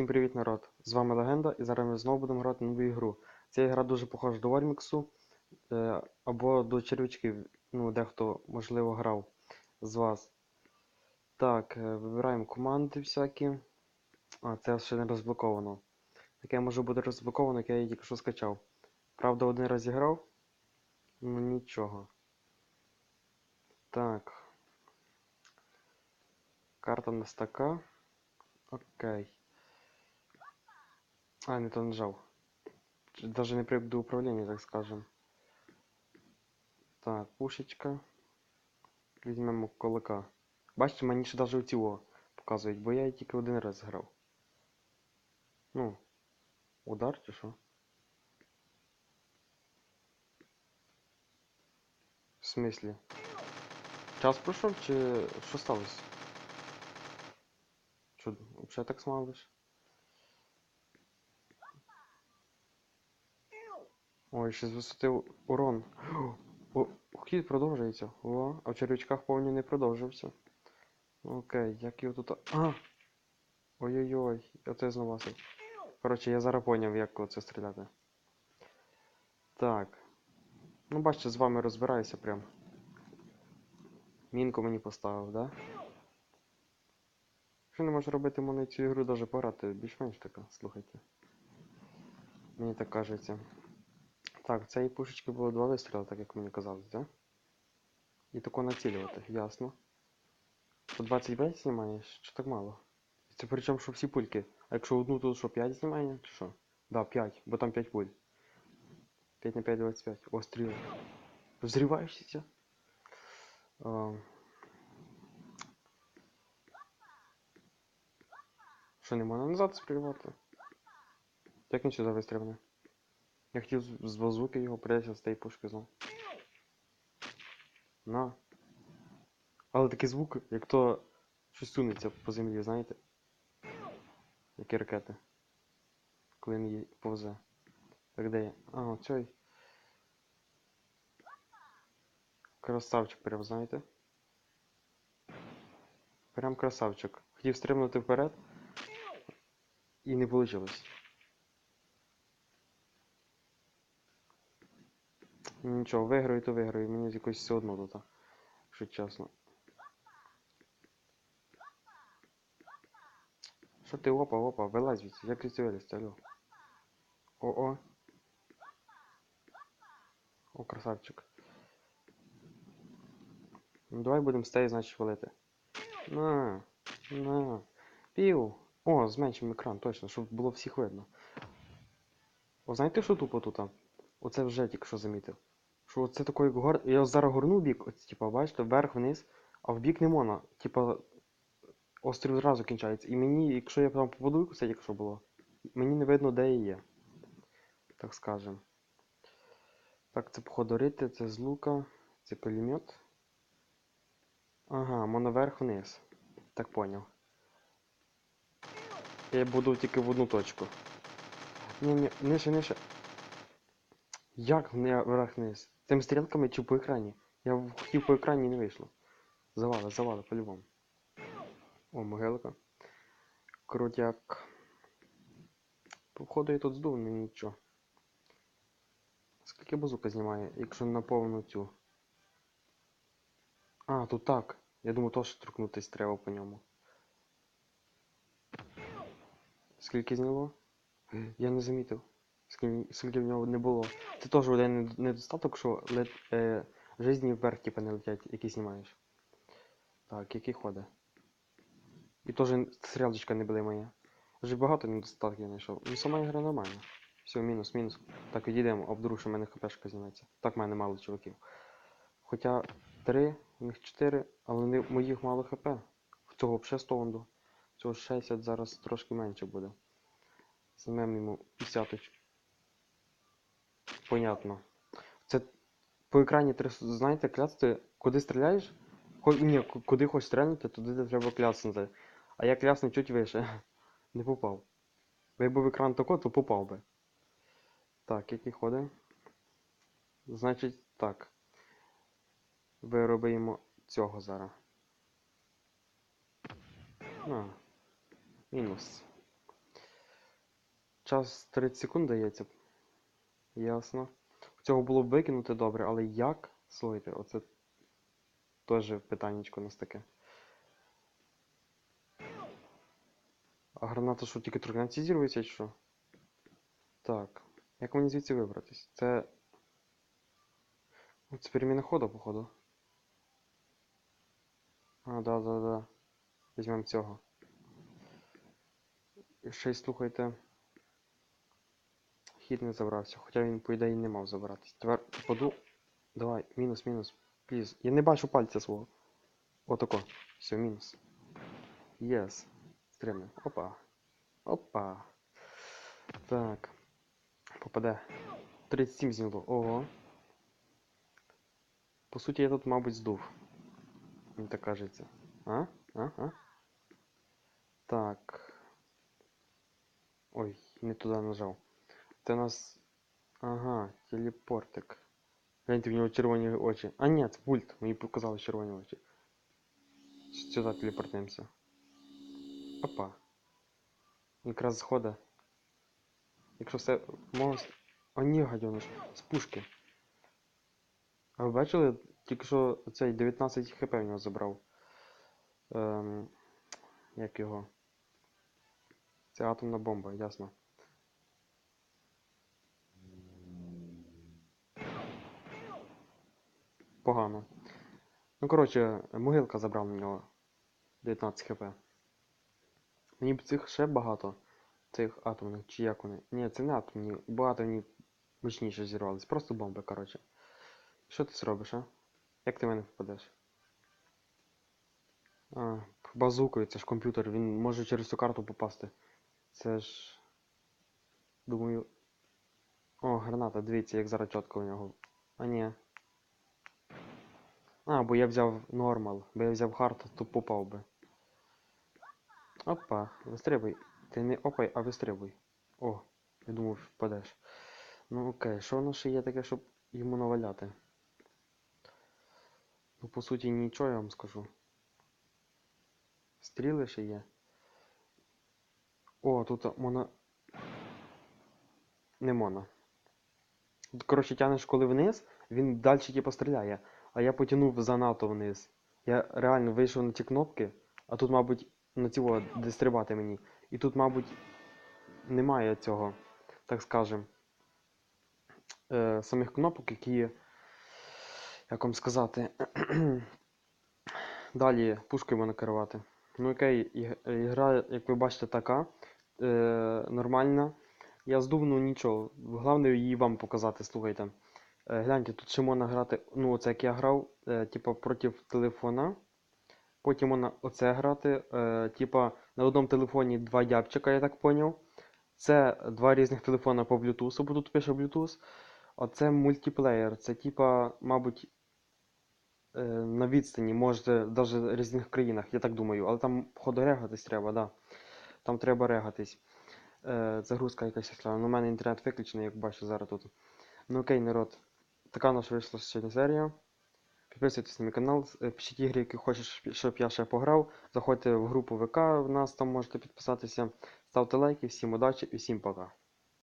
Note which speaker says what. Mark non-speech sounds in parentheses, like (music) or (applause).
Speaker 1: Всім привіт, народ! З вами Легенда, і зараз ми знову будемо грати нову ігру. Ця гра дуже похожа до Ворміксу е, або до червячків. Ну, дехто, можливо, грав з вас. Так, е, вибираємо команди всякі. А, це ще не розблоковано. Таке може бути розблоковано, яке я її тільки що скачав. Правда, один раз зіграв. Ну нічого. Так. Карта у нас така. Окей. А, не то нажав. Ч- Даже не привик до управління, так скажем. Так, пушечка. Візьмемо кулака. Бачите, мені ще навіть цього показують, бо я її тільки один раз грав. Ну, удар чи що? В смислі? Час пройшов чи що сталося? Що, взагалі так смалиш? Ой, ще з висоти урон. О, хід продовжується. О, а в червячках повні не продовжився. Окей, як його тут. А! Ой-ой-ой, оце знову. Коротше, я зараз поняв, як оце стріляти. Так. Ну, бачите, з вами розбираюся прям. Мінку мені поставив, да? Що не можу робити мене цю ігру даже пограти, більш-менш така, слухайте. Мені так кажеться. Так, цієї пушечки було два вистріли, так як мені казалось, да? І тако націлювати, ясно. Що 25 знімаєш? Чи так мало? Це причому, що всі пульки. А якщо одну тут що 5 знімає, чи що? Да, 5, бо там 5 пуль. 5 на 5, 25. О, стріл. Взрываешься? А... Що, не можна назад спрямувати? Як він сюди вистрибне? Я хотів з- базуки його прийти з тієї пушки знов. На. Але такий звук, як то щось сунеться по землі, знаєте? Які ракети. Коли він її повзе. Так де я? А, оцей. Красавчик прям, знаєте? Прям красавчик. Хотів стрибнути вперед. І не вийшло. Нічого, виграю, то виграю. Мені якось все одно тут. Якщо чесно. Що ти опа, опа, вилазь звідси, як звідси вилізти, алло. О-о. О, красавчик. Ну давай будемо стей, значить, валити. На, на. Пів. О, зменшимо екран, точно, щоб було всіх видно. О, знаєте, що тупо тут? Оце вже тільки що замітив. Що оце такий гор. Я зараз горну бік, от, типа, бачите, вверх вниз, а в бік не можна. Типа, острів зразу кінчається. І мені, якщо я там попаду, це як що було, мені не видно, де я є. Так скажем. Так, це походу рити, це з лука, це кулемет. Ага, можна вверх вниз. Так поняв. Я буду тільки в одну точку. Ні, ні, нижче, нижче. Як не вниз? Стрілками чи по екрані? Я хотів по екрані не вийшло. Завали, завали, по-любому. О, могилка. Крутяк. Походу я тут здув, ну нічого. Скільки базука знімає, якщо на повну цю. А, тут так. Я думаю, теж торкнутись треба по ньому. Скільки зняло? Я не замітив. Скільки, скільки в нього не було. Це теж один нед- недостаток, що лет, е, жизні вверх типа не летять, які знімаєш. Так, який ходить? І теж стрілочка не була моя. Вже багато недостатків знайшов. Ну сама ігра нормальна. Все, мінус, мінус. Так, відійдемо, а вдруг що в мене хпшка зніметься. Так, в мене мало чуваків. Хоча три, у них чотири, але не, моїх мало хп. В цього взагалі 100 онду. Цього 60 зараз трошки менше буде. Знімемо йому 50 оч- Понятно. Це по екрані треба, знаєте, клясти, куди стріляєш? Хо... Ні, куди хочеш стрельнути, туди треба кляснути. А я клясну чуть вище. (laughs) Не попав. Якби в екран тако, то попав би. Так, який ходить? Значить, так. Виробимо цього зараз. А. Мінус. час 30 секунд дається. Ясно. Цього було б викинути добре, але як? Слухайте, оце теж питаннячко у нас таке. А граната що, тільки торкнеться зірветься, чи що? Так. Як мені звідси вибратись? Це. Ну, Це переміна ходу, походу. А, да, да, да. Візьмемо цього. І ще й слухайте. Хід не забрався, хоча він, по ідеї, не мав забиратись. Тепер попаду. Давай, мінус, мінус. Пліз. Я не бачу пальця свого. Отако. Все, мінус. Єс. Стримай. Опа. Опа. Так. Попаде. 37 зняло. Ого. По суті, я тут, мабуть, здув. Мені так кажеться. А? А? А? Так. Ой, не туди нажав. Це у нас. Ага, телепортик. Гляньте, в нього червоні очі. А це пульт. Мені показали червоні очі. Сюди телепортнемося. Опа. Якраз схода. Якщо все мост. О, ні, гадьоныш, з пушки. А ви бачили? Тільки що цей 19 хп в нього забрав. Ем, як його? Це атомна бомба, ясно. Погано. Ну, коротше, могилка забрав на нього 19 хп. Мені б цих ще багато. Цих атомних, чи як вони. Ні, це не атомні, бо атомні мощніше зірвались. Просто бомби, коротше. Що ти зробиш, а? Як ти в мене попадеш? А, базукою, це ж комп'ютер, він може через цю карту попасти. Це ж. Думаю. О, граната, дивіться, як зараз чітко у нього. А ні. А, бо я взяв нормал, бо я взяв хард, то попав би. Опа, вистрибуй. Ти не опай, а вистрибуй. О, я думав, впадеш. Ну окей, що воно ще є таке, щоб йому наваляти? Ну, по суті, нічого я вам скажу. Стріли ще є. О, тут моно. Не моно. Коротше, тянеш коли вниз, він далі типу стріляє. А я потягнув занадто вниз. Я реально вийшов на ці кнопки, а тут, мабуть, на цього де стрибати мені. І тут, мабуть, немає цього, так скажем, е, самих кнопок, які, як вам сказати, (clears throat) далі пушкою можна керувати. Ну окей, ігра, як ви бачите, така е, нормальна. Я здув, ну нічого. Головне її вам показати, слухайте. Е, гляньте, тут ще можна грати, ну оце як я грав, е, типа проти телефона. Потім можна оце грати. Е, типа на одному телефоні два ябчика, я так поняв. Це два різних телефона по Bluetooth, бо тут пише Bluetooth. А це мультиплеєр. Це типа, мабуть, на відстані, може, навіть в різних країнах, я так думаю. Але там, походу, регатись треба, да. Там треба регатись. Загрузка якась. Ну, у мене інтернет виключений, як бачу зараз тут. Ну окей, народ. Така наша вийшла сьогодні серія. Підписуйтесь на мій канал, е, пишіть ігри, які хочеш, щоб я ще пограв. Заходьте в групу ВК, в нас там можете підписатися. Ставте лайки, всім удачі і всім пока.